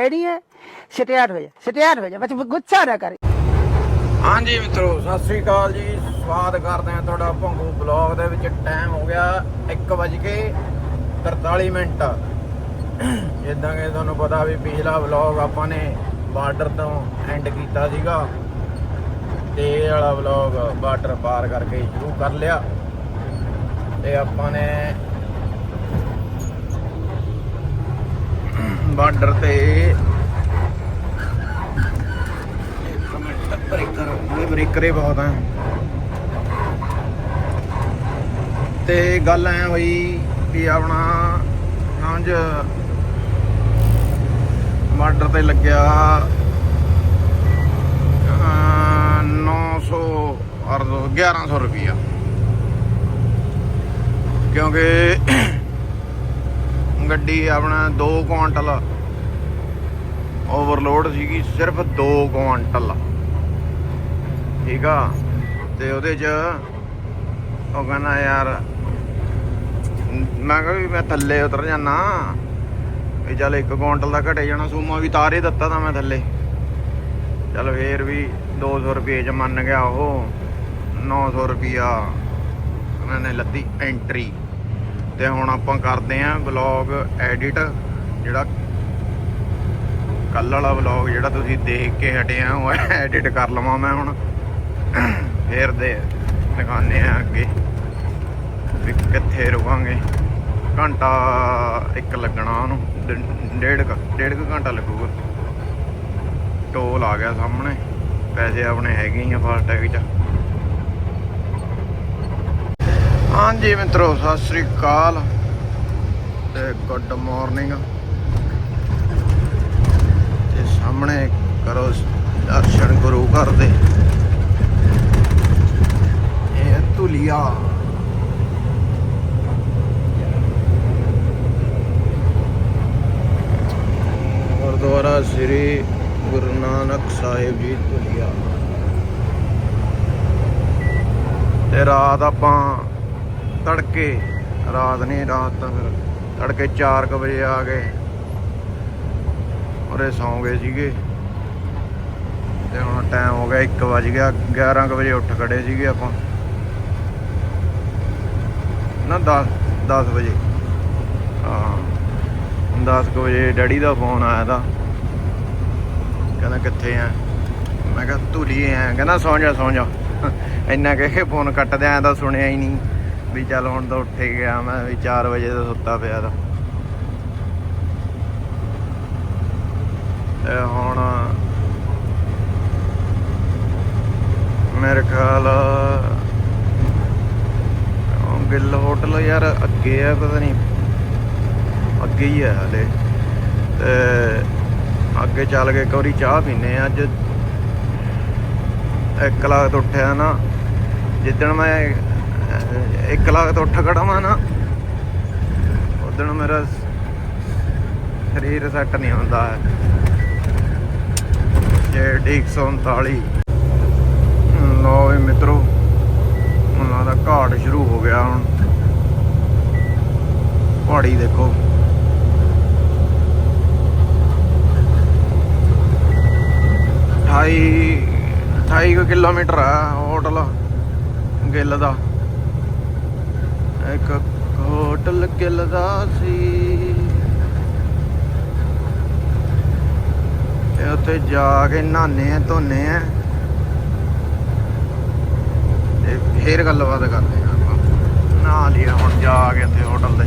Ready ਹੈ? Start ਹੋ ਜਾ ਸਟਾਰਟ ਹੋ ਜਾ ਬਸ ਗੁੱਸਾ ਨਾ ਕਰ। ਹਾਂਜੀ ਮਿੱਤਰੋ, ਸਤਿ ਸ੍ਰੀ ਅਕਾਲ ਜੀ। ਸਵਾਗਤ ਕਰਦੇ ਹਾਂ ਤੁਹਾਡਾ ਭੰਗੂ ਬਲੌਗ ਦੇ ਵਿੱਚ। ਟਾਈਮ ਹੋ ਗਿਆ 1:43 ਮਿੰਟ। ਜਿੱਦਾਂ ਕਿ ਤੁਹਾਨੂੰ ਪਤਾ ਵੀ ਪਿਛਲਾ ਬਲੌਗ ਆਪਾਂ ਨੇ ਬਾਰਡਰ ਤੋਂ ਐਂਡ ਕੀਤਾ ਸੀਗਾ। ਤੇ ਇਹ ਵਾਲਾ ਬਲੌਗ ਬਾਰਡਰ ਪਾਰ ਕਰਕੇ ਸ਼ੁਰੂ ਕਰ ਲਿਆ। ਤੇ ਆਪਾਂ ਨੇ ਬਾਰਡਰ ਤੇ। ਇੱਕ ਮਿੰਟ ਬ੍ਰੇਕਰ ਇਹ ਬ੍ਰੇਕਰੇ ਬਹੁਤ ਆ। ਤੇ ਗੱਲ ਐ ਹੋਈ ਵੀ ਆਪਣਾ ਸਮਝ ਬਾਰਡਰ ਤੇ ਲੱਗਿਆ ਅਹ, 900 ਔਰ 1100 ਰੁਪਿਆ ਕਿਉਂਕਿ ਗੱਡੀ ਆਪਣਾ 2 ਕੁਆਂਟਲ ਓਵਰਲੋਡ ਸੀਗੀ, ਸਿਰਫ 2 ਕੁਆਂਟਲ। ਠੀਕ ਆ? ਤੇ ਉਹਦੇ ਚ ਉਹ ਕਹਿੰਦਾ ਯਾਰ, ਮੈਂ ਕਿਹਾ ਵੀ ਮੈਂ ਥੱਲੇ ਉਤਰ ਜਾਣਾ ਵੀ ਚੱਲ 1 ਕੁਆਂਟਲ ਦਾ ਘਟੇ ਜਾਣਾ, ਸੂਮਾ ਵੀ ਤਾਰੇ ਦਿੱਤਾ ਤਾਂ ਮੈਂ ਥੱਲੇ। ਚੱਲ ਫੇਰ ਵੀ 200 ਰੁਪਏ ਚ ਮੰਨ ਗਿਆ ਉਹ 900 ਰੁਪਿਆ ਉਹਨਾਂ ਨੇ ਲੱਤੀ ਐਂਟਰੀ ਤੇ ਹੁਣ ਆਪਾਂ ਕਰਦੇ ਆਂ ਵਲੌਗ ਐਡਿਟ ਜਿਹੜਾ ਕੱਲ ਵਾਲਾ ਵਲੌਗ ਜਿਹੜਾ ਤੁਸੀਂ ਦੇਖ ਕੇ ਹਟੇ ਆ, ਉਹ ਐਡਿਟ ਕਰ ਲਵਾਂ ਮੈਂ ਹੁਣ। ਫੇਰ ਦੇ ਦਿਖਾਉਂਦੇ ਆ ਅੱਗੇ ਵੀ ਕਿੱਥੇ ਰੁਕਾਂਗੇ। ਘੰਟਾ ਇੱਕ ਲੱਗਣਾ ਉਹਨੂੰ, ਡੇਢ ਕੁ ਡੇਢ ਕੁ ਘੰਟਾ ਲੱਗੂਗਾ। ਟੋਲ ਆ ਗਿਆ ਸਾਹਮਣੇ, ਪੈਸੇ ਆਪਣੇ ਹੈਗੇ ਹੀ ਆ ਫਾਸਟੈਗ 'ਚ। ਹਾਂਜੀ ਮਿੱਤਰੋ, ਸਤਿ ਸ੍ਰੀ ਅਕਾਲ ਤੇ ਗੁੱਡ ਮਾਰਨਿੰਗ। ਤੇ ਸਾਹਮਣੇ ਕਰੋ ਦਰਸ਼ਨ ਗੁਰੂ ਘਰ ਦੇ। ਇਹ ਧੁਲੀਆ। ਗੁਰਦੁਆਰਾ ਸ੍ਰੀ ਗੁਰੂ ਨਾਨਕ ਸਾਹਿਬ ਜੀ ਧੁਲੀਆ। ਤੇ ਰਾਤ ਆਪਾਂ ਤੜਕੇ, ਰਾਤ ਨਹੀਂ, ਰਾਤ ਤਾਂ ਫਿਰ ਤੜਕੇ 4 ਵਜੇ ਆ ਗਏ। ਉਰੇ ਸੌਂ ਗਏ ਸੀਗੇ। ਤੇ ਹੁਣ ਟਾਈਮ ਹੋ ਗਿਆ 1 ਵਜ ਗਿਆ 11 ਕੁ ਵਜੇ ਉੱਠ ਖੜੇ ਸੀਗੇ ਆਪਾਂ। ਨਾ 10 10 ਵਜੇ। ਹਾਂ 10 ਕੁ ਵਜੇ ਡੈਡੀ ਦਾ ਫੋਨ ਆਇਆ ਤਾਂ। ਕਹਿੰਦਾ ਕਿੱਥੇ ਆ? ਮੈਂ ਕਿਹਾ ਧੂਲੀ ਆ। ਕਹਿੰਦਾ ਸੌਂ ਜਾ ਸੌਂ ਜਾ। ਇੰਨਾ ਕਹਿ ਕੇ ਫੋਨ ਕੱਟਦੇ ਆਂ ਤਾਂ ਸੁਣਿਆ ਹੀ ਨਹੀਂ। ਵੀ ਚੱਲ ਹੁਣ ਤਾਂ ਉੱਠ ਹੀ ਗਿਆ ਮੈਂ ਵੀ 4 ਵਜੇ ਦਾ ਸੁੱਤਾ ਪਿਆ ਤਾਂ। ਤੇ ਹੁਣ ਮੇਰੇ ਖਿਆਲ ਗਿੱਲ ਹੋਟਲ ਯਾਰ ਅੱਗੇ ਆ, ਪਤਾ ਨਹੀਂ। ਅੱਗੇ ਹੀ ਆ ਹਲੇ। ਤੇ ਅੱਗੇ ਚੱਲ ਕੇ ਇੱਕ ਵਾਰੀ ਚਾਹ ਪੀਨੇ ਆ। ਅੱਜ ਇੱਕ ਲੱਖ ਤੋਂ ਉੱਠਿਆ ਨਾ। ਜਿੱਦਣ ਮੈਂ ਇੱਕ ਲੱਖ ਤੋਂ ਉੱਠ ਖੜਾ ਵਾਂ ਨਾ ਉਦਣ ਮੇਰਾ ਸਰੀਰ ਸੈੱਟ ਨਹੀਂ ਹੁੰਦਾ। ਹੈ ਜੇ 139 ਲੋ ਵੀ ਮਿੱਤਰੋ, ਉਹਨਾਂ ਦਾ ਘਾਟ ਸ਼ੁਰੂ ਹੋ ਗਿਆ ਹੁਣ। ਪਹਾੜੀ ਦੇਖੋ। ਅਠਾਈ 28 ਕੁ ਕਿਲੋਮੀਟਰ ਆ ਹੋਟਲ, ਗਿੱਲ ਦਾ। ਇੱਕ ਹੋਟਲ ਗਿੱਲ ਦਾ ਸੀ। ਤੇ ਉੱਥੇ ਜਾ ਕੇ ਨਹਾਨੇ ਆ ਧੋਨੇ ਆ। ਤੇ ਫੇਰ ਗੱਲਬਾਤ ਕਰਦੇ ਆ ਆਪਾਂ। ਨਹਾ ਲਿਆ ਹੁਣ ਜਾ ਕੇ ਉੱਥੇ ਹੋਟਲ ਦੇ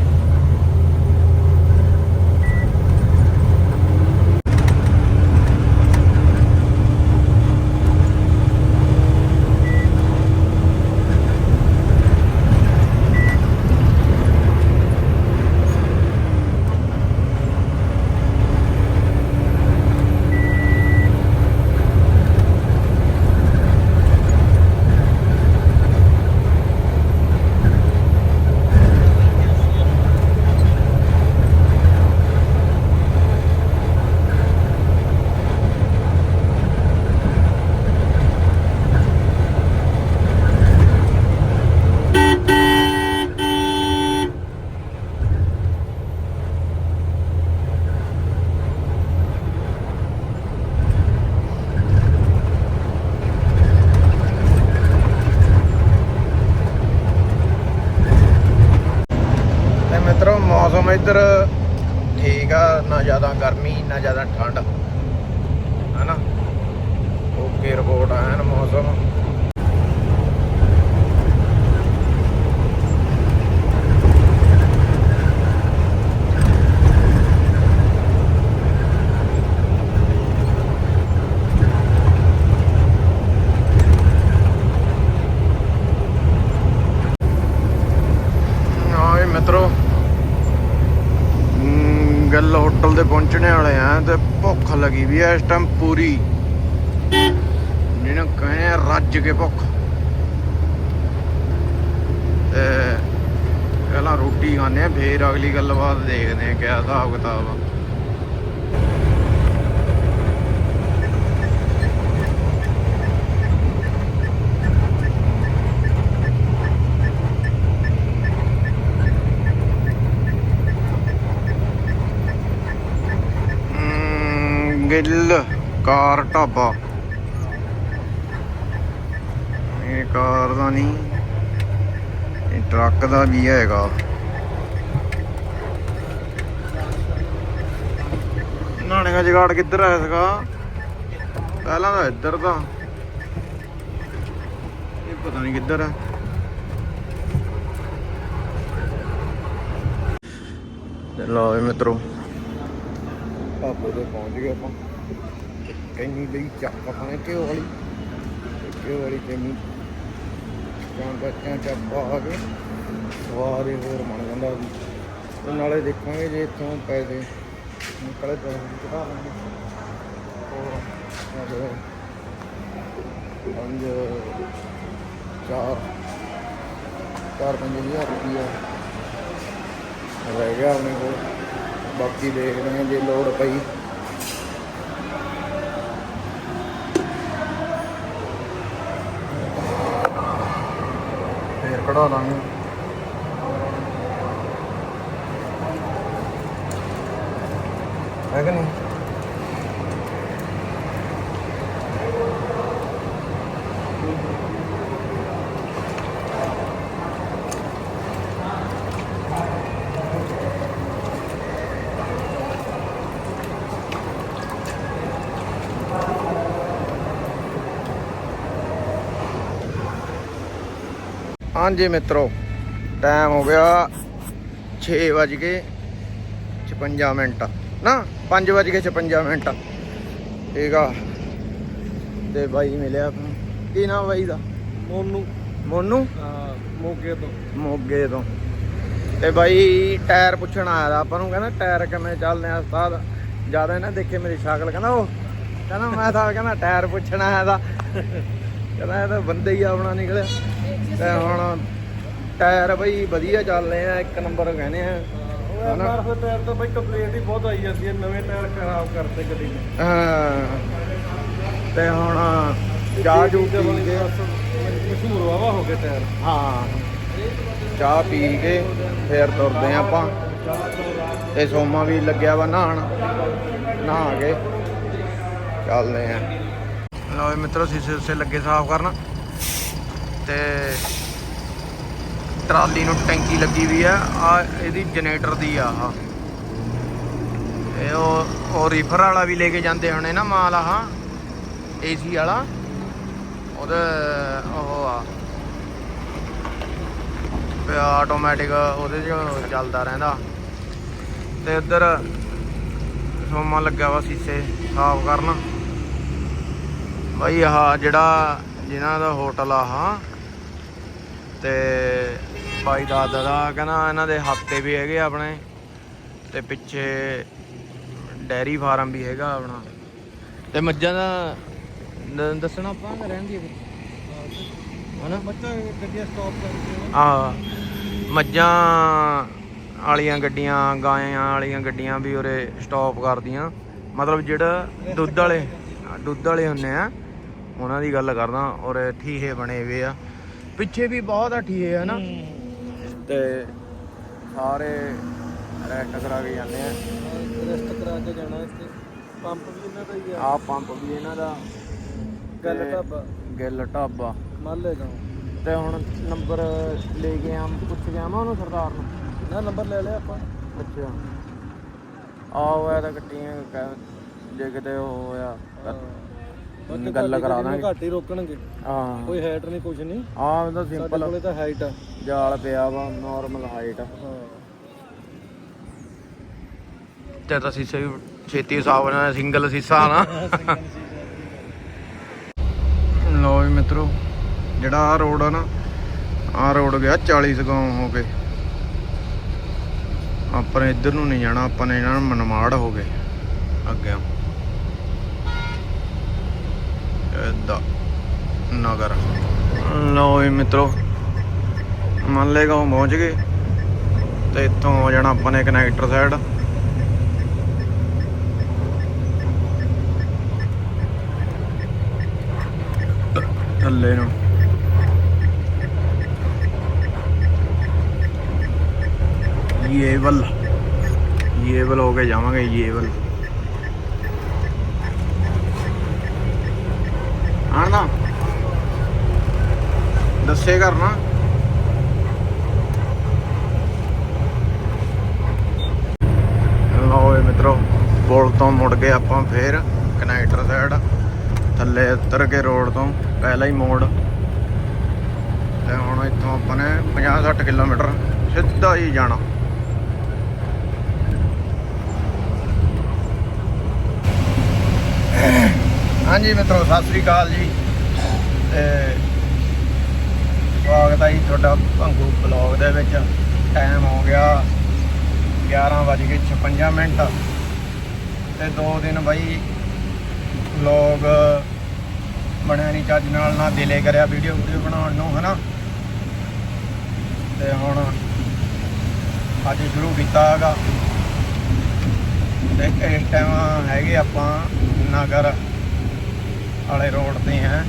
ਜ਼ਿਆਦਾ ਗਰਮੀ ਨਾ ਜ਼ਿਆਦਾ ਠੰਡ। ਹੈਨਾ? ਓਕੇ ਰਿਪੋਰਟ ਆ ਮੌਸਮ ਆਏ ਮਿੱਤਰੋ ਹਮ, ਗੱਲ ਹੋਟਲ ਤੇ ਪਹੁੰਚਣੇ ਵਾਲੇ ਆ ਤੇ ਭੁੱਖ ਲੱਗੀ ਵੀ ਐ ਇਸ ਟਾਈਮ ਪੂਰੀ। ਜਿਹਨੂੰ ਕਹਿੰਦੇ ਆ ਰੱਜ ਕੇ ਭੁੱਖ। ਤੇ ਪਹਿਲਾਂ ਰੋਟੀ ਖਾਣੇ ਆ, ਫੇਰ ਅਗਲੀ ਗੱਲਬਾਤ ਦੇਖਦੇ ਆ, ਕਿਆ ਹਿਸਾਬ ਕਿਤਾਬ ਆ। ਗਿੱਲ ਕਾਰ ਢਾਬਾ। ਇਹ ਕਾਰ ਦਾ ਨਹੀਂ, ਇਹ ਟਰੱਕ ਦਾ ਵੀ ਹੈਗਾ। ਨਾਣੇ ਦਾ ਜਗਾੜ ਕਿੱਧਰ ਆਇਆ ਸੀਗਾ ਪਹਿਲਾਂ ਦਾ ਇੱਧਰ ਦਾ ਇਹ ਪਤਾ ਨਹੀਂ ਕਿੱਧਰ ਹੈ ਤੇ ਲਓ ਮਿੱਤਰੋ। ਢਾਬੇ ਤੇ ਪਹੁੰਚ ਗਏ ਆਪਾਂ। ਕੈਨੀ ਲਈ ਚੱਕ ਆਪਣੇ ਘਿਓ ਵਾਲੀ। ਤੇ ਘਿਓ ਵਾਲੀ ਕੈਨੀ ਜਾਂ ਬੱਚਿਆਂ ਚੱਪਾ ਆ ਕੇ ਸਵਾਰੇ ਹੋਰ ਬਣ ਜਾਂਦਾ ਵੀ ਤੇ ਨਾਲੇ ਦੇਖਾਂਗੇ ਜੇ ਇੱਥੋਂ ਪੈਸੇ ਨਿਕਲੇ ਤਾਂ ਚੜਾ ਲਾਂਗੇ। ਹੋਰ ਪੰਜ, ਚਾਰ ਚਾਰ, ਪੰਜ ਹਜ਼ਾਰ ਰੁਪਈਆ ਰਹਿ ਗਿਆ ਆਪਣੇ ਕੋਲ। ਬਾਕੀ ਦੇਖਦੇ ਹਾਂ ਜੇ ਲੋੜ ਪਈ। ਫੇਰ ਕਢਾ ਹਾਂਜੀ ਮਿੱਤਰੋ ਟਾਈਮ ਹੋ ਗਿਆ 6 ਵਜ ਕੇ 56 ਮਿੰਟ। ਨਾ 5 ਵਜ ਕੇ 56 ਮਿੰਟ। ਠੀਕ ਆ। ਤੇ ਬਾਈ ਮਿਲਿਆ। ਕੀ ਨਾਮ ਬਾਈ ਦਾ? ਮੋਨੂ। ਮੋਨੂ? ਮੋਗੇ ਤੋਂ। ਮੋਗੇ ਤੋਂ। ਤੇ ਬਾਈ ਟਾਇਰ ਪੁੱਛਣ ਆਇਆ ਦਾ ਆਪਾਂ ਨੂੰ ਕਹਿੰਦਾ ਟਾਇਰ ਕਿਵੇਂ ਚੱਲਦੇ ਆ ਉਸਤਾਦ? ਜ਼ਿਆਦਾ ਨਾ ਦੇਖੇ ਮੇਰੀ ਸ਼ਕਲ ਕਹਿੰਦਾ ਉਹ ਕਹਿੰਦਾ ਮੈਂ ਤਾਂ ਕਹਿੰਦਾ ਟਾਇਰ ਪੁੱਛਣ ਆਇਆ ਦਾ। ਕਹਿੰਦਾ ਇਹ ਤਾਂ ਬੰਦੇ ਹੀ ਆਪਣਾ ਨਿਕਲਿਆ। ਤੇ ਹੁਣ ਟਾਇਰ ਬਈ ਵਧੀਆ ਚੱਲਦੇ ਆ ਇੱਕ ਨੰਬਰ ਕਹਿੰਦੇ ਆ। ਫਿਰ ਟਾਇਰ ਤਾਂ ਬਈ ਕੰਪਲੇਂਟ ਹੀ ਬਹੁਤ ਆਈ ਜਾਂਦੀ ਹੈ ਨਵੇਂ ਟਾਇਰ ਖਰਾਬ ਕਰਤੇ ਗੱਡੀ ਨੇ। ਹਾਂ। ਤੇ ਹੁਣ ਚਾਹ ਤੇ ਪੀ ਕੇ ਮਸ਼ਹੂਰ ਵਾਵਾ ਹੋ ਗਏ ਟਾਇਰ। ਹਾਂ। ਚਾਹ ਪੀ ਕੇ ਫੇਰ ਤੁਰਦੇ ਆ ਆਪਾਂ। ਤੇ ਸੋਮਾ ਵੀ ਲੱਗਿਆ ਵਾ ਨਹਾਣ। ਨਹਾ ਕੇ ਚੱਲਦੇ ਆ। ਲਓ ਮਿੱਤਰੋ ਸੀਸੇ ਉਸੇ ਲੱਗੇ ਸਾਫ਼ ਕਰਨ। ਤੇ ਟਰਾਲੀ ਨੂੰ ਟੈਂਕੀ ਲੱਗੀ ਵੀ ਆ ਆ ਇਹਦੀ ਜਨਰੇਟਰ ਦੀ ਆ ਆਹ। ਇਹ ਉਹ ਉਹ ਰੀਫਰ ਵਾਲਾ ਵੀ ਲੈ ਕੇ ਜਾਂਦੇ ਹੋਣੇ ਨਾ ਮਾਲ ਆਹ ਏਸੀ ਵਾਲਾ। ਉਹਦੇ, ਉਹ ਆ। ਆਟੋਮੈਟਿਕ ਉਹਦੇ 'ਚ ਚੱਲਦਾ ਰਹਿੰਦਾ। ਤੇ ਇੱਧਰ ਸੋਮਾ ਲੱਗਿਆ ਵਾ ਸੀਸੇ ਸਾਫ਼ ਕਰਨ। ਬਾਈ ਆਹ ਜਿਹੜਾ ਜਿਨ੍ਹਾਂ ਦਾ ਹੋਟਲ ਆ ਹਾਂ ਤੇ ਬਾਈ ਦਾਦਾ ਦਾ ਕਹਿੰਦਾ ਇਹਨਾਂ ਦੇ ਹਫ਼ਤੇ ਵੀ ਹੈਗੇ ਆ ਆਪਣੇ ਤੇ ਪਿੱਛੇ ਡੈਰੀ ਫਾਰਮ ਵੀ ਹੈਗਾ ਆਪਣਾ। ਤੇ ਮੱਝਾਂ ਦਾ ਦ- ਦੱਸਣਾ ਆਪਾਂ ਕਿ ਰਹਿੰਦੀ ਹੈ ਹਨਾ? ਬੱਚਾ ਗੱਡੀਆਂ ਸਟਾਪ ਕਰਕੇ ਆ ਮੱਝਾਂ ਵਾਲੀਆਂ ਗੱਡੀਆਂ, ਗਾਇਆਂ ਵਾਲੀਆਂ ਗੱਡੀਆਂ ਵੀ ਉਰੇ ਸਟਾਪ ਕਰਦੀਆਂ। ਮਤਲਬ ਜਿਹੜਾ ਦੁੱਧ ਵਾਲੇ ਦੁੱਧ ਵਾਲੇ ਹੁੰਨੇ ਆ, ਉਹਨਾਂ ਦੀ ਗੱਲ ਕਰਦਾ ਔਰ ਠੀਹੇ ਬਣੇ ਹੋਏ ਆ। ਪਿੱਛੇ ਵੀ ਬਹੁਤ ਆ ਠੀਹੇ ਹਨਾ? ਤੇ ਸਾਰੇ ਰੈਸਟ ਕਰਾ ਕੇ ਜਾਂਦੇ ਆ। ਰੈਸਟ ਕਰਾ ਕੇ ਜਾਣਾ ਇੱਥੇ। ਪੰਪ ਵੀ ਇਹਨਾਂ ਦਾ ਹੀ ਆ। ਆ ਪੰਪ ਵੀ ਇਹਨਾਂ ਦਾ। ਗੱਲ ਢਾਬਾ। ਗਿੱਲ ਢਾਬਾ। ਮਾਲੇ ਤੋਂ ਤੇ ਹੁਣ ਨੰਬਰ ਲੈ ਕੇ ਆ ਪੁੱਛ ਗਿਆ ਮੈਂ ਉਹਨੂੰ ਸਰਦਾਰ ਨੂੰ? ਨਾ ਨੰਬਰ ਲੈ ਲਿਆ ਆਪਾਂ। ਅੱਛਾ। ਆ ਹੋਇਆ ਤਾਂ ਕੱਟੀਆਂ ਜੇ ਕਿਤੇ ਉਹ ਹੋਇਆ ਗੱਲ ਕਰਾ ਦਾਂਗੇ। ਘੱਟ ਹੀ ਰੋਕਣਗੇ। ਹਾਂ। ਕੋਈ ਹੈਟ ਨਹੀਂ ਕੁਝ ਨਹੀਂ। ਆ ਤਾਂ ਸਾਡੇ ਸਿੰਪਲ ਕੋਲੇ ਤਾਂ ਹਾਈਟ ਆ। ਜਾਲ ਪਿਆ ਵਾ ਨਾਰਮਲ ਹਾਈਟ ਹਾਂ। ਤੇ ਤਾਂ ਸੀਸੇ ਵੀ ਛੇਤੀ ਹਿਸਾਬ ਨਾਲ ਸਿੰਗਲ ਸੀਸਾ ਨਾ। ਲੋ ਵੀ ਮਿੱਤਰੋ ਜਿਹੜਾ ਆ ਰੋਡ ਆ ਨਾ ਆ ਰੋਡ ਗਿਆ 40 ਸਗੋਂ ਹੋ ਕੇ ਆਪਾਂ ਨੇ ਇੱਧਰ ਨੂੰ ਨਹੀਂ ਜਾਣਾ ਆਪਾਂ ਨੇ ਇਹਨਾਂ ਨੂੰ ਮਨਮਾੜ ਹੋ ਗਏ। ਅੱਗੇ ਇਹਦਾ ਨਗਰ। ਲਓ ਵੀ ਮਿੱਤਰੋ ਮੱਲੇਗਾਉਂ ਪਹੁੰਚ ਗਏ ਤੇ ਇੱਥੋਂ ਹੋ ਜਾਣਾ ਆਪਾਂ ਨੇ ਕਨੈਕਟਰ ਸਾਈਡ ਥੱਲੇ ਨੂੰ। ਇਹ ਵੱਲ ਇਹ ਵੱਲ ਹੋ ਕੇ ਜਾਵਾਂਗੇ ਇਹ ਵੱਲ ਆਣਾ ਦੱਸੇ ਕਰਨਾ ਲਓ ਇਹ ਮਿੱਤਰੋ, ਪੁਲ ਤੋਂ ਮੁੜ ਗਏ ਆਪਾਂ ਫੇਰ, ਕਨੈਕਟਰ ਸਾਈਡ ਥੱਲੇ ਉਤਰ ਕੇ ਰੋਡ ਤੋਂ, ਪਹਿਲਾ ਹੀ ਮੋੜ। ਤੇ ਹੁਣ ਇੱਥੋਂ ਆਪਾਂ ਨੇ 50-60 ਕਿਲੋਮੀਟਰ ਸਿੱਧਾ ਹੀ ਜਾਣਾ। ਹਾਂਜੀ ਮਿੱਤਰੋ, ਸਤਿ ਸ੍ਰੀ ਅਕਾਲ ਜੀ। ਤੇ ਸਵਾਗਤ ਹੈ ਜੀ ਤੁਹਾਡਾ ਭੰਗੂ ਬਲੌਗ ਦੇ ਵਿੱਚ। ਟਾਈਮ ਹੋ ਗਿਆ 11:56 ਮਿੰਟ। ਤੇ ਦੋ ਦਿਨ ਬਾਈ ਵਲੌਗ ਬਣਿਆ ਨਹੀਂ ਚੱਜ ਨਾਲ ਨਾ ਦਿਲੇ ਕਰਿਆ ਵੀਡੀਓ ਵੀਡੀਓ ਬਣਾਉਣ ਨੂੰ, ਹਨਾ? ਤੇ ਹੁਣ ਅੱਜ ਸ਼ੁਰੂ ਕੀਤਾ ਹੈਗਾ। ਤੇ ਇਸ ਟਾਈਮ ਹੈਗੇ ਆਪਾਂ ਨਗਰ। ਵਾਲੇ ਰੋਡ ਤੇ ਹੈ।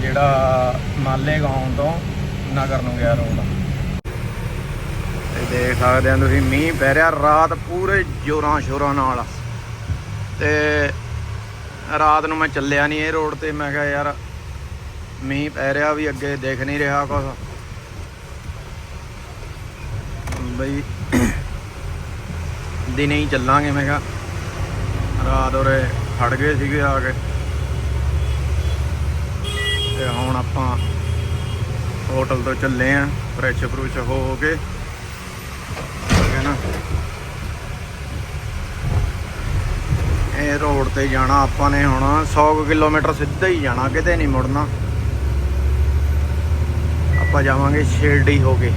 ਜਿਹੜਾ ਮਾਲੇਗਾਉਂ ਤੋਂ ਨਗਰ ਨੂੰ ਗਿਆ ਰੋਡ। ਤੇ ਦੇਖ ਸਕਦੇ ਆ ਤੁਸੀਂ, ਮੀਂਹ ਪੈ ਰਿਹਾ ਰਾਤ ਪੂਰੇ ਜੋਰਾਂ ਸ਼ੋਰਾਂ ਨਾਲ। ਤੇ ਰਾਤ ਨੂੰ ਮੈਂ ਚੱਲਿਆ ਨਹੀਂ ਇਹ ਰੋਡ ਤੇ, ਮੈਂ ਕਿਹਾ ਯਾਰ ਮੀਂਹ ਪੈ ਰਿਹਾ ਵੀ ਅੱਗੇ ਦੇਖ ਨਹੀਂ ਰਿਹਾ ਕੁਝ ਬਈ ਦਿਨੇ ਹੀ ਚੱਲਾਂਗੇ, ਮੈਂ ਕਿਹਾ। ਰਾਤ ਉਰੇ ਖੜ ਗਏ ਸੀਗੇ ਆ ਕੇ। ਤੇ ਹੁਣ ਆਪਾਂ ਹੋਟਲ ਤੋਂ ਚੱਲੇ ਆਂ, ਫਰੈਸ਼ ਫਰੂਸ਼ ਹੋ ਕੇ। ਇਹ ਰੋਡ ਤੇ ਜਾਣਾ ਆਪਾਂ ਨੇ ਹੁਣ 100 ਕੁ ਕਿਲੋਮੀਟਰ ਸਿੱਧਾ ਹੀ ਜਾਣਾ, ਕਿਤੇ ਨਹੀਂ ਮੁੜਨਾ। ਆਪਾਂ ਜਾਵਾਂਗੇ ਸ਼ਿਰਡੀ ਹੋ ਕੇ।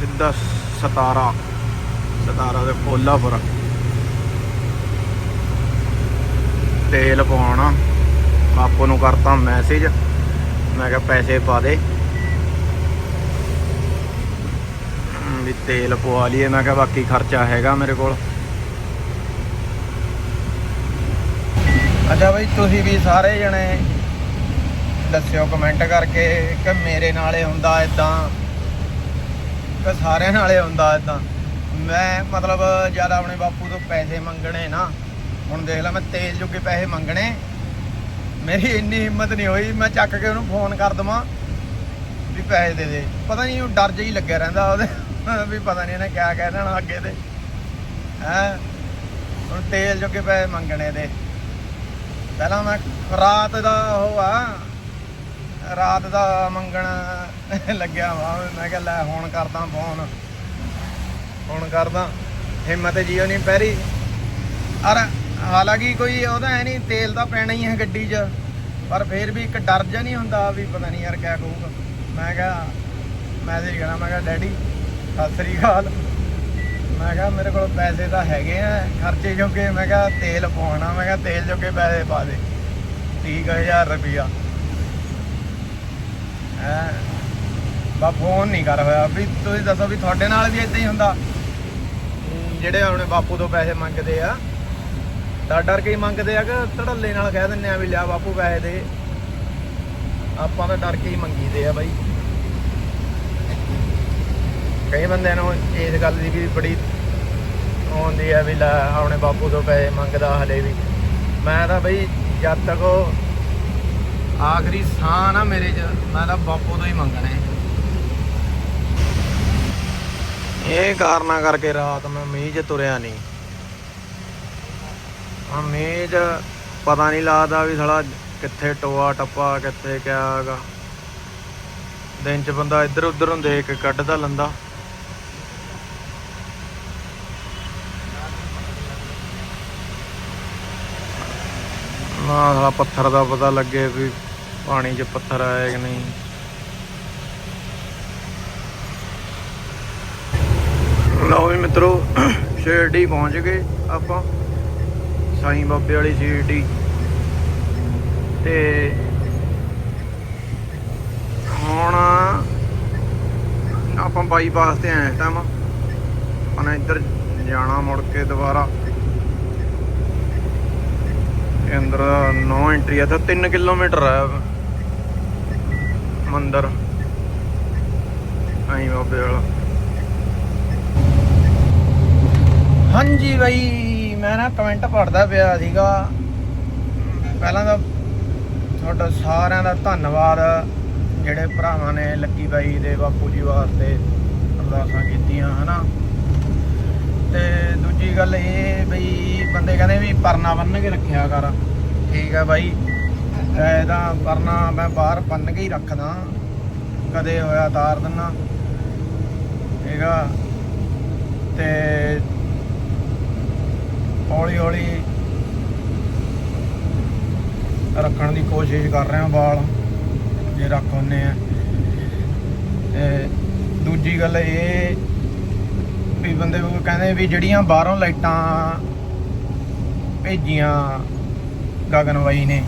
ਸਿੱਧਾ ਸਤਾਰਾ। ਸਤਾਰਾ ਦੇ ਕੋਲਾਪੁਰ। ਤੇਲ ਪਵਾਉਣਾ। ਬਾਪੂ ਨੂੰ ਕਰਤਾ ਮੈਸੇਜ ਮੈਂ ਕਿਹਾ ਪੈਸੇ ਪਾ ਦੇ। ਵੀ ਤੇਲ ਪਵਾ ਲਈਏ। ਮੈਂ ਕਿਹਾ ਬਾਕੀ ਖਰਚਾ ਹੈਗਾ ਮੇਰੇ ਕੋਲ। ਅੱਛਾ ਬਈ, ਤੁਸੀਂ ਵੀ ਸਾਰੇ ਜਣੇ ਦੱਸਿਓ ਕਮੈਂਟ ਕਰਕੇ ਕਿ ਮੇਰੇ ਨਾਲੇ ਹੁੰਦਾ ਇਦਾਂ ਕਿ ਸਾਰਿਆਂ ਨਾਲੇ ਹੁੰਦਾ ਇਦਾਂ ਮੈਂ ਮਤਲਬ, ਜਦ ਆਪਣੇ ਬਾਪੂ ਤੋਂ ਪੈਸੇ ਮੰਗਣੇ ਨਾ ਹੁਣ ਦੇਖ ਲੈ ਮੈਂ ਤੇਲ ਜੋਗੇ ਪੈਸੇ ਮੰਗਣੇ। ਮੇਰੀ ਇੰਨੀ ਹਿੰਮਤ ਨਹੀਂ ਹੋਈ, ਮੈਂ ਚੱਕ ਕੇ ਉਹਨੂੰ ਫੋਨ ਕਰ ਦਵਾਂ ਵੀ ਪੈਸੇ ਦੇ ਦੇ। ਪਤਾ ਨਹੀਂ ਉਹ ਡਰ ਜਿਹਾ ਹੀ ਲੱਗਿਆ ਰਹਿੰਦਾ ਉਹਦੇ। ਵੀ ਪਤਾ ਨਹੀਂ ਇਹਨੇ ਕਿਆ ਕਹਿ ਦੇਣਾ ਅੱਗੇ ਤੇ। ਹੈ? ਹੁਣ ਤੇਲ ਜੋਗੇ ਪੈਸੇ ਮੰਗਣੇ ਦੇ ਪਹਿਲਾਂ ਮੈਂ ਰਾਤ ਦਾ ਉਹ ਆ, ਰਾਤ ਦਾ ਮੰਗਣ ਲੱਗਿਆ ਵਾ। ਮੈਂ ਕਿਹਾ ਲੈ ਹੁਣ ਕਰਦਾ ਫੋਨ ਹੁਣ ਕਰਦਾ। ਹਿੰਮਤ ਜੀਓ ਨਹੀਂ ਪੈਰੀ ਅਰ ਹਾਲਾਂਕਿ ਕੋਈ ਉਹਦਾ ਹੈ ਨਹੀਂ, ਤੇਲ ਤਾਂ ਪੈਣਾ ਹੀ ਹੈ ਗੱਡੀ 'ਚ, ਪਰ ਫੇਰ ਵੀ ਇੱਕ ਡਰ ਜਿਹਾ ਨਹੀਂ ਹੁੰਦਾ ਵੀ ਪਤਾ ਨਹੀਂ ਯਾਰ ਕਿਆ ਕਹੂਗਾ। ਮੈਂ ਕਿਹਾ ਮੈਸੇਜ ਕਰਾਂ ਮੈਂ ਕਿਹਾ, ਡੈਡੀ, ਸਤਿ ਸ੍ਰੀ ਅਕਾਲ। ਮੈਂ ਕਿਹਾ, ਮੇਰੇ ਕੋਲ ਪੈਸੇ ਤਾਂ ਹੈਗੇ ਆ, ਖਰਚੇ ਜੋਗੇ। ਮੈਂ ਕਿਹਾ, ਤੇਲ ਪਾਉਣਾ। ਮੈਂ ਕਿਹਾ, ਤੇਲ ਜੋਗੇ ਪੈਸੇ ਪਾ ਦੇ। 30000 ਰੁਪਇਆ ਹੈ? ਬਾ, ਫੋਨ ਨਹੀਂ ਕਰ ਹੋਇਆ। ਵੀ ਤੁਸੀਂ ਦੱਸੋ ਵੀ ਤੁਹਾਡੇ ਨਾਲ ਵੀ ਇਦਾਂ ਹੀ ਹੁੰਦਾ? ਜਿਹੜੇ ਆਪਣੇ ਬਾਪੂ ਤੋਂ ਪੈਸੇ ਮੰਗਦੇ ਆ। ਡਰ ਡਰ ਕੇ ਹੀ ਮੰਗਦੇ ਆ ਕਿ ਧੜੱਲੇ ਨਾਲ ਕਹਿ ਦਿੰਦੇ ਆ ਵੀ ਲਿਆ ਬਾਪੂ ਪੈਸੇ ਦੇ। ਆਪਾਂ ਤਾਂ ਡਰ ਕੇ ਹੀ ਮੰਗੀਦੇ ਆ ਬਾਈ। ਕਈ ਬੰਦਿਆਂ ਨੂੰ ਇਸ ਗੱਲ ਦੀ ਵੀ ਬੜੀ ਆਉਂਦੀ ਆ ਵੀ ਲੈ ਆਪਣੇ ਬਾਪੂ ਤੋਂ ਪੈਸੇ ਮੰਗਦਾ ਹਲੇ ਵੀ। ਮੈਂ ਤਾਂ ਬਈ ਜਦ ਤੱਕ ਉਹ ਆਖਰੀ ਸਾਹ ਨਾ ਮੇਰੇ ਚ, ਮੈਂ ਤਾਂ ਬਾਪੂ ਤੋਂ ਹੀ ਮੰਗਣੇ। ਇਹ ਕਾਰਨਾਂ ਕਰਕੇ ਰਾਤ ਮੈਂ ਮੀਂਹ 'ਚ ਤੁਰਿਆ ਨਹੀਂ। ਆ ਪਤਾ ਨਹੀਂ ਲੱਗਦਾ ਵੀ ਸਾਲਾ ਕਿੱਥੇ ਟੋਆ ਟੱਪਾ, ਕਿੱਥੇ ਕਿਆ ਹੈਗਾ। ਦਿਨ 'ਚ ਬੰਦਾ ਇੱਧਰ ਉੱਧਰ ਨੂੰ ਦੇਖ ਕੱਢਦਾ ਲੰਦਾ। ਨਾ ਸਾਲਾ ਪੱਥਰ ਦਾ ਪਤਾ ਲੱਗੇ ਵੀ ਪਾਣੀ 'ਚ ਪੱਥਰ ਆਇਆ ਕਿ ਨਹੀਂ। ਲਓ ਵੀ ਮਿੱਤਰੋ, ਸ਼ੇਰਡੀ ਪਹੁੰਚ ਗਏ ਆਪਾਂ। ਸਾਈਂ ਬਾਬੇ ਵਾਲੀ ਸ਼ੇਰਡੀ ਤੇ ਹੁਣ ਆਪਾਂ ਬਾਈਪਾਸ ਤੇ ਆਏ ਟਾਈਮ ਆਪਾਂ ਇੱਧਰ ਜਾਣਾ ਮੁੜ ਕੇ ਦੁਬਾਰਾ। ਇਹ ਅੰਦਰ ਨੋ ਐਂਟਰੀ ਆ ਤਾਂ 3 ਕਿਲੋਮੀਟਰ ਹੈ ਮੰਦਰ। ਸਾਈਂ ਬਾਬੇ ਵਾਲਾ। ਹਾਂਜੀ ਬਾਈ। ਮੈਂ ਨਾ ਕਮੈਂਟ ਪੜਦਾ ਪਿਆ ਸੀਗਾ। ਪਹਿਲਾਂ ਤਾਂ ਤੁਹਾਡਾ ਸਾਰਿਆਂ ਦਾ ਧੰਨਵਾਦ, ਜਿਹੜੇ ਭਰਾਵਾਂ ਨੇ ਲੱਕੀ ਬਾਈ ਦੇ, ਬਾਪੂ ਜੀ ਵਾਸਤੇ ਅਰਦਾਸਾਂ ਕੀਤੀਆਂ, ਹਨਾ? ਤੇ ਦੂਜੀ ਗੱਲ ਇਹ ਬਈ ਬੰਦੇ ਕਹਿੰਦੇ ਵੀ ਪਰਨਾ ਬੰਨ ਕੇ ਰੱਖਿਆ ਕਰ। ਠੀਕ ਹੈ ਬਾਈ। ਇਹਦਾ ਪਰਨਾ ਮੈਂ ਬਾਹਰ ਬੰਨ ਕੇ ਹੀ ਰੱਖਦਾ। ਕਦੇ ਹੋਇਆ ਤਾਰ ਦਿੰਨਾ। ਠੀਕ ਆ? ਤੇ ਹੌਲੀ ਹੌਲੀ ਰੱਖਣ ਦੀ ਕੋਸ਼ਿਸ਼ ਕਰ ਰਹੇ ਹਾਂ ਵਾਲ, ਜੇ ਰੱਖ ਹੁੰਨੇ ਆ। ਤੇ ਦੂਜੀ ਗੱਲ ਇਹ ਵੀ ਬੰਦੇ ਕੋਲ ਕਹਿੰਦੇ ਵੀ ਜਿਹੜੀਆਂ ਬਾਹਰੋਂ ਲਾਈਟਾਂ ਭੇਜੀਆਂ ਗਗਨ ਬਾਈ ਨੇ,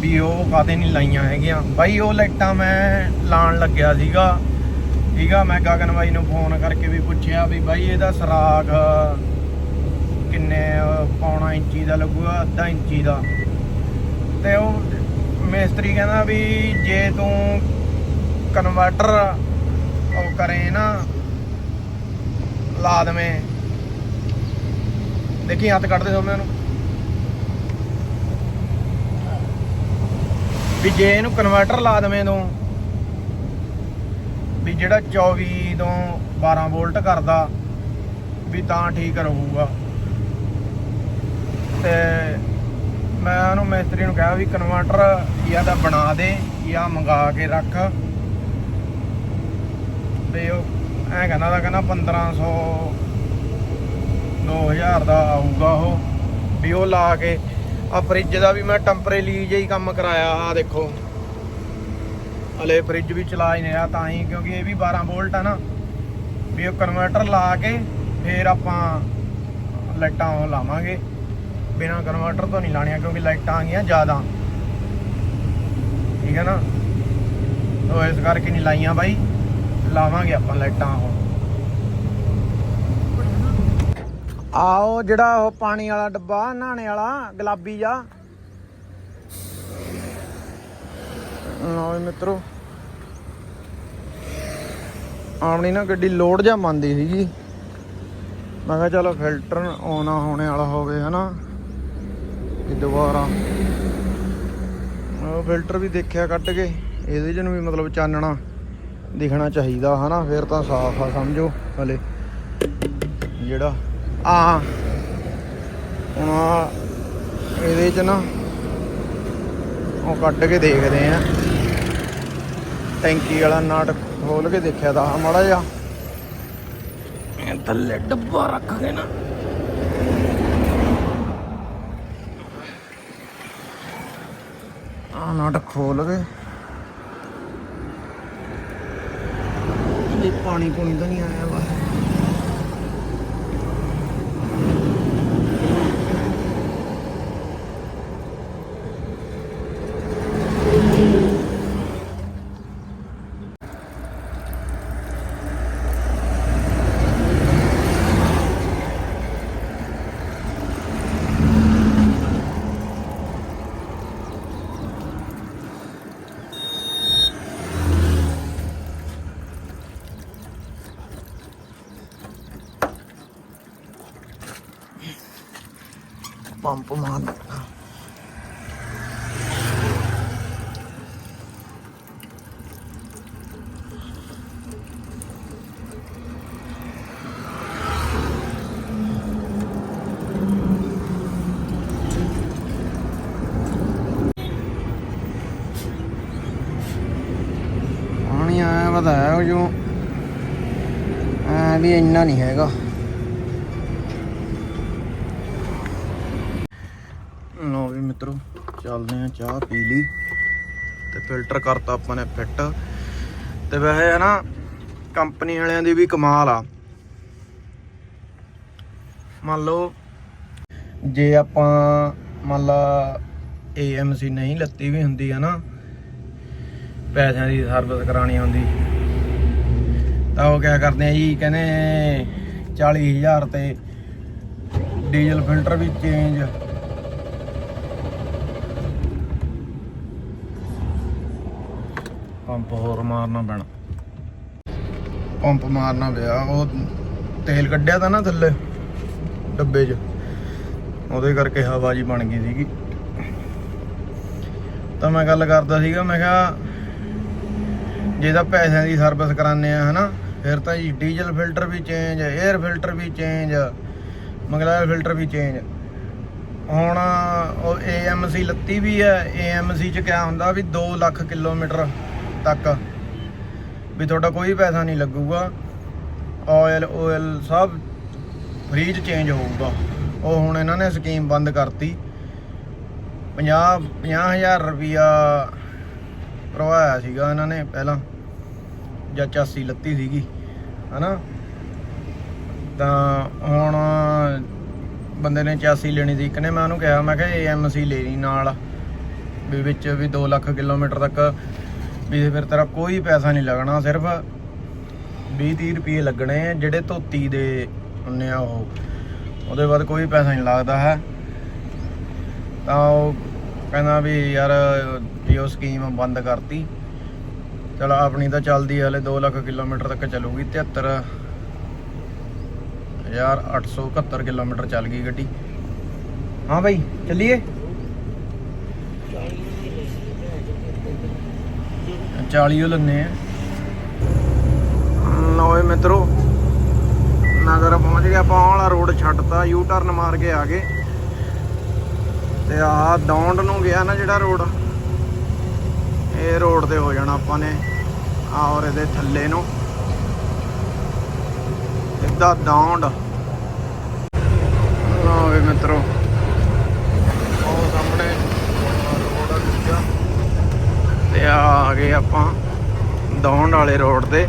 ਵੀ ਉਹ ਕਾਤੇ ਨਹੀਂ ਲਾਈਆਂ ਹੈਗੀਆਂ। ਬਾਈ ਉਹ ਲਾਈਟਾਂ ਮੈਂ ਲਾਣ ਲੱਗਿਆ ਸੀਗਾ। ਠੀਕ ਆ, ਮੈਂ ਗਗਨ ਬਾਈ ਨੂੰ ਫੋਨ ਕਰਕੇ ਵੀ ਪੁੱਛਿਆ ਵੀ ਬਾਈ ਇਹਦਾ ਸਰਾਗ ਕਿੰਨੇ ਪੌਣਾ ਇੰਚੀ ਦਾ ਲੱਗੂਗਾ, ਅੱਧਾ ਇੰਚੀ ਦਾ। ਤੇ ਉਹ ਮਿਸਤਰੀ ਕਹਿੰਦਾ ਵੀ ਜੇ ਤੂੰ ਕਨਵਰਟਰ ਉਹ ਕਰੇ ਨਾ, ਲਾ ਦਵੇਂ। ਦੇਖੀ ਹੱਥ ਕੱਢਦੇ ਸੋਮੇ ਨੂੰ ਵੀ ਜੇ ਇਹਨੂੰ ਕਨਵਰਟਰ ਲਾ ਦਵੇਂ ਤੂੰ, ਵੀ ਜਿਹੜਾ 24 ਤੋਂ 12 ਵੋਲਟ ਕਰਦਾ, ਵੀ ਤਾਂ ਠੀਕ ਰਹੂਗਾ। ਤੇ ਮੈਂ ਉਹਨੂੰ ਮਿਸਤਰੀ ਨੂੰ ਕਿਹਾ ਵੀ ਕਨਵਰਟਰ ਜਾਂ ਤਾਂ ਬਣਾ ਦੇ ਜਾਂ ਮੰਗਾ ਕੇ ਰੱਖ। ਤੇ ਉਹ ਐਂ ਕਹਿੰਦਾ ਤਾਂ ਕਹਿੰਦਾ 1500 2000 ਦਾ ਆਊਗਾ ਉਹ, ਵੀ ਉਹ ਲਾ ਕੇ। ਆ ਫ੍ਰਿਜ ਦਾ ਵੀ ਮੈਂ ਟੈਂਪਰੇਰੀ ਜਿਹਾ ਹੀ ਕੰਮ ਕਰਾਇਆ ਆ ਦੇਖੋ। ਹਲੇ ਫ੍ਰਿਜ ਵੀ ਚਲਾ ਹੀ ਨਹੀਂ ਰਿਹਾ ਤਾਂ ਹੀ, ਕਿਉਂਕਿ ਇਹ ਵੀ 12 ਵੋਲਟ ਆ ਨਾ। ਵੀ ਉਹ ਕਨਵਰਟਰ ਲਾ ਕੇ ਫੇਰ ਆਪਾਂ ਲਾਈਟਾਂ ਉਹ ਲਾਵਾਂਗੇ। ਬਿਨਾ ਕਨਵਰਟਰ ਤੋਂ ਨਹੀਂ ਲਾਣੀਆਂ ਕਿਉਂਕਿ ਲਾਈਟਾਂ ਆ ਗਈਆਂ ਜ਼ਿਆਦਾ। ਠੀਕ ਹੈ ਨਾ? ਉਹ ਇਸ ਕਰਕੇ ਨਹੀਂ ਲਾਈਆਂ ਬਾਈ। ਲਾਵਾਂਗੇ ਆਪਾਂ ਲਾਈਟਾਂ ਉਹ। ਆਓ ਜਿਹੜਾ ਉਹ ਪਾਣੀ ਵਾਲਾ ਡੱਬਾ, ਨਹਾਣੇ ਵਾਲਾ, ਗੁਲਾਬੀ ਜਾ ਲਓ ਮਿੱਤਰੋ। ਆਪਣੀ ਨਾ ਗੱਡੀ ਲੋਡ ਜਾ ਮੰਨਦੀ ਸੀਗੀ। ਮੈਂ ਕਿਹਾ ਚਲੋ ਫਿਲਟਰ ਆਉਣਾ ਹੋਣੇ ਵਾਲਾ ਹੋਵੇ, ਹਨਾ? ਕਿ ਦੁਬਾਰਾ। ਉਹ ਫਿਲਟਰ ਵੀ ਦੇਖਿਆ ਕੱਢ ਕੇ, ਇਹਦੇ ਚ ਵੀ ਮਤਲਬ ਚਾਨਣਾ ਦਿਖਣਾ ਚਾਹੀਦਾ, ਹਨਾ? ਫਿਰ ਤਾਂ ਸਾਫ਼ ਆ, ਸਮਝੋ? ਹਲੇ ਜਿਹੜਾ ਆ ਹੁਣ ਇਹਦੇ ਚ ਨਾ ਉਹ ਕੱਢ ਕੇ ਦੇਖਦੇ ਆ। ਟੈਂਕੀ ਵਾਲਾ ਨਾਟ ਖੋਲ ਕੇ ਦੇਖਿਆ ਤਾਂ ਮਾੜਾ ਜਿਹਾ। ਥੱਲੇ ਡੱਬਾ ਰੱਖ ਕੇ ਨਾ ਆ ਨਾਟ ਖੋਲ ਕੇ। ਇਹ ਪਾਣੀ ਪੂਣੀ ਤਾਂ ਨਹੀਂ ਆਇਆ ਵਾ। ਪੰਪ ਮਾਰ ਪਤਾ ਹੈ ਉਹ ਜੋ ਆ ਵੀ ਇੰਨਾ ਨਹੀਂ ਹੈਗਾ ਲੋ ਵੀ ਮਿੱਤਰੋ, ਚੱਲਦੇ ਆ ਚਾਹ ਪੀ ਲਈ ਤੇ ਫਿਲਟਰ ਕਰਤਾ ਆਪਾਂ ਨੇ ਫਿੱਟ ਤੇ ਵੈਸੇ ਹੈ ਨਾ ਕੰਪਨੀ ਵਾਲਿਆਂ ਦੀ ਵੀ ਕਮਾਲ ਆ। ਮੰਨ ਲਓ, ਜੇ ਆਪਾਂ ਮੰਨ ਲਾ AMC ਨਹੀਂ ਲੱਤੀ ਵੀ ਹੁੰਦੀ ਹੈ ਨਾ, ਪੈਸਿਆਂ ਦੀ ਸਰਵਿਸ ਕਰਾਣੀ ਹੁੰਦੀ, ਤਾਂ ਉਹ ਕਿਆ ਕਰਦੇ ਆ ਜੀ, ਕਹਿੰਦੇ 40000 ਤੇ ਡੀਜ਼ਲ ਫਿਲਟਰ ਵੀ ਚੇਂਜ ਪੰਪ ਹੋਰ ਮਾਰਨਾ ਪੈਣਾ। ਪੰਪ ਮਾਰਨਾ ਪਿਆ, ਉਹ ਤੇਲ ਕੱਢਿਆ ਤਾਂ ਨਾ ਥੱਲੇ, ਡੱਬੇ 'ਚ। ਉਹਦੇ ਕਰਕੇ ਹਵਾ ਜੀ ਬਣ ਗਈ ਸੀਗੀ। ਤਾਂ ਮੈਂ ਗੱਲ ਕਰਦਾ ਸੀਗਾ, ਮੈਂ ਕਿਹਾ ਜੇ ਤਾਂ ਪੈਸਿਆਂ ਦੀ ਸਰਵਿਸ ਕਰਾਉਂਦੇ ਆ, ਹਨਾ, ਫਿਰ ਤਾਂ ਜੀ ਡੀਜ਼ਲ ਫਿਲਟਰ ਵੀ ਚੇਂਜ 에ਅਰ ਫਿਲਟਰ ਵੀ ਚੇਂਜ ਮੰਗਲਾਇਰ ਫਿਲਟਰ ਵੀ ਚੇਂਜ ਹੁਣ ਉਹ AMC ਲੱਤੀ ਵੀ ਹੈ AMC ਚ ਕਿਆ ਹੁੰਦਾ ਵੀ 2 ਲੱਖ ਕਿਲੋਮੀਟਰ ਤੱਕ ਵੀ ਤੁਹਾਡਾ ਕੋਈ ਪੈਸਾ ਨਹੀਂ ਲੱਗੂਗਾ। ਆਇਲ ਆਇਲ ਸਭ ਫ੍ਰੀ ਚ ਚੇਂਜ ਹੋਊਗਾ। ਉਹ ਹੁਣ ਇਹਨਾਂ ਨੇ ਸਕੀਮ ਬੰਦ ਕਰਤੀ। 50 50000 ਰੁਪਿਆ ਭਰਵਾਇਆ ਸੀਗਾ ਇਹਨਾਂ ਨੇ ਪਹਿਲਾਂ। ਜਾਂ 84 ਲੱਤੀ ਸੀਗੀ, ਹਨਾ? ਤਾਂ ਹੁਣ ਬੰਦੇ ਨੇ 84 ਲੈਣੀ ਸੀ। ਇੱਕ ਨੇ ਮੈਂ ਉਹਨੂੰ ਕਿਹਾ, ਮੈਂ ਕਿਹਾ AMC ਲੈਣੀ ਨਾਲ। ਵੀ ਵਿੱਚ ਵੀ 2 ਲੱਖ ਕਿਲੋਮੀਟਰ ਤੱਕ ਵੀ ਫਿਰ ਤੇਰਾ ਕੋਈ ਪੈਸਾ ਨਹੀਂ ਲੱਗਣਾ, ਸਿਰਫ 20 30 ਰੁਪਏ ਲੱਗਣੇ ਜਿਹੜੇ ਧੋਤੀ ਦੇ ਹੁੰਨੇ ਆ ਉਹ। ਉਹਦੇ ਬਾਅਦ ਕੋਈ ਪੈਸਾ ਨਹੀਂ ਲੱਗਦਾ ਹੈ। ਤਾਂ ਉਹ ਕਹਿੰਦਾ ਵੀ ਯਾਰ, ਵੀ ਉਹ ਸਕੀਮ ਬੰਦ ਕਰਤੀ। ਚਲ ਆਪਣੀ ਤਾਂ ਚੱਲਦੀ ਹੈ ਹਲੇ 2 ਲੱਖ ਕਿਲੋਮੀਟਰ ਤੱਕ ਚੱਲੂਗੀ 73 ਯਾਰ 871 ਕਿਲੋਮੀਟਰ ਚੱਲ ਗਈ ਗੱਡੀ। ਹਾਂ ਭਾਈ ਚੱਲੀਏ? 40 ਉਹ ਲੰਨੇ ਆ। ਲੋਏ ਮਿੱਤਰੋ, ਨਗਰ ਪਹੁੰਚ ਗਿਆ, ਆਪਾਂ ਵਾਲਾ ਰੋਡ ਛੱਡਤਾ ਯੂ ਟਰਨ ਮਾਰ ਕੇ ਆ ਗਏ। ਤੇ ਆਹ ਦੌਂਡ ਨੂੰ ਗਿਆ ਨਾ ਜਿਹੜਾ ਰੋਡ, ਇਹ ਰੋਡ ਤੇ ਹੋ ਜਾਣਾ ਆਪਾਂ ਨੇ ਆ ਔਰ ਇਹਦੇ ਥੱਲੇ ਨੂੰ। ਸਿੱਧਾ ਦੌਂਡ ਲਓ ਮਿੱਤਰੋ ਉਹ ਸਾਹਮਣੇ ਰੋਡ ਆ ਦੂਜਾ ਤੇ ਆ ਆ ਗਏ ਆਪਾਂ ਦੌਂਡ ਵਾਲੇ ਰੋਡ ਤੇ।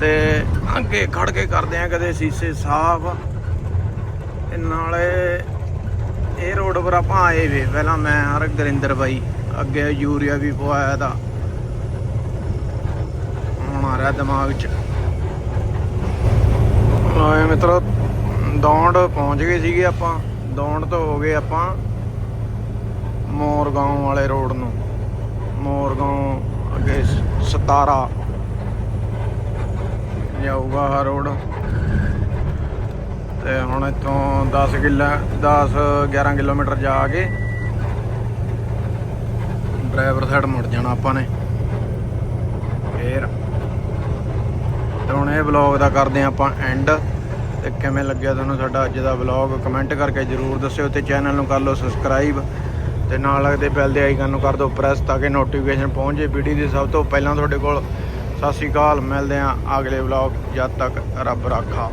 ਤੇ ਅੱਗੇ ਖੜ ਕੇ ਕਰਦੇ ਆ ਕਦੇ ਸੀਸੇ ਸਾਫ਼। ਤੇ ਨਾਲੇ ਇਹ ਰੋਡ ਪਰ ਆਪਾਂ ਆਏ ਵੇ। ਪਹਿਲਾਂ ਮੈਂ ਹਰ ਗੁਰਿੰਦਰ ਬਾਈ, ਅੱਗੇ ਯੂਰੀਆ ਵੀ ਪਵਾਇਆ ਤਾਂ। ਹੁਣ ਆ ਰਿਹਾ ਦਿਮਾਗ 'ਚ ਆਏ ਮਿੱਤਰੋ, ਦੌਂਡ ਪਹੁੰਚ ਗਏ ਸੀਗੇ ਆਪਾਂ। ਦੌਂਡ ਤੋਂ ਹੋ ਗਏ ਆਪਾਂ ਮੋਰਗਾਉਂ ਵਾਲੇ ਰੋਡ ਨੂੰ। ਮੋਰਗਾਉਂ ਅੱਗੇ 17 ਜਾਊਗਾ ਆਹ ਰੋਡ। ਤੇ ਹੁਣ ਇੱਥੋਂ 10 ਕਿੱਲਾ 10 11 ਕਿਲੋਮੀਟਰ ਜਾ ਕੇ ਡਰਾਈਵਰ ਸਾਈਡ ਮੁੜ ਜਾਣਾ ਆਪਾਂ ਨੇ। ਫੇਰ। ਤੇ ਹੁਣ ਇਹ ਵਲੌਗ ਦਾ ਕਰਦੇ ਹਾਂ ਆਪਾਂ ਐਂਡ ਤੇ ਕਿਵੇਂ ਲੱਗਿਆ ਤੁਹਾਨੂੰ ਸਾਡਾ ਅੱਜ ਦਾ ਵਲੌਗ ਕਮੈਂਟ ਕਰਕੇ ਜਰੂਰ ਦੱਸਿਓ ਤੇ ਚੈਨਲ ਨੂੰ ਕਰ ਲਓ ਸਬਸਕ੍ਰਾਈਬ ਤੇ ਨਾਲ ਲੱਗਦੇ ਬੈਲ ਦੇ ਆਈਕਨ ਨੂੰ ਕਰ ਦਿਓ ਪ੍ਰੈਸ ਤਾਂ ਕਿ ਨੋਟੀਫਿਕੇਸ਼ਨ ਪਹੁੰਚ ਜੇ ਵੀਡੀਓ ਦੀ। ਸਭ ਤੋਂ ਪਹਿਲਾਂ ਤੁਹਾਡੇ ਕੋਲ ਸਤਿ ਸ਼੍ਰੀ ਅਕਾਲ, ਮਿਲਦੇ ਹਾਂ ਅਗਲੇ ਵਲੌਗ ਜਦ ਤੱਕ ਰੱਬ ਰਾਖਾ।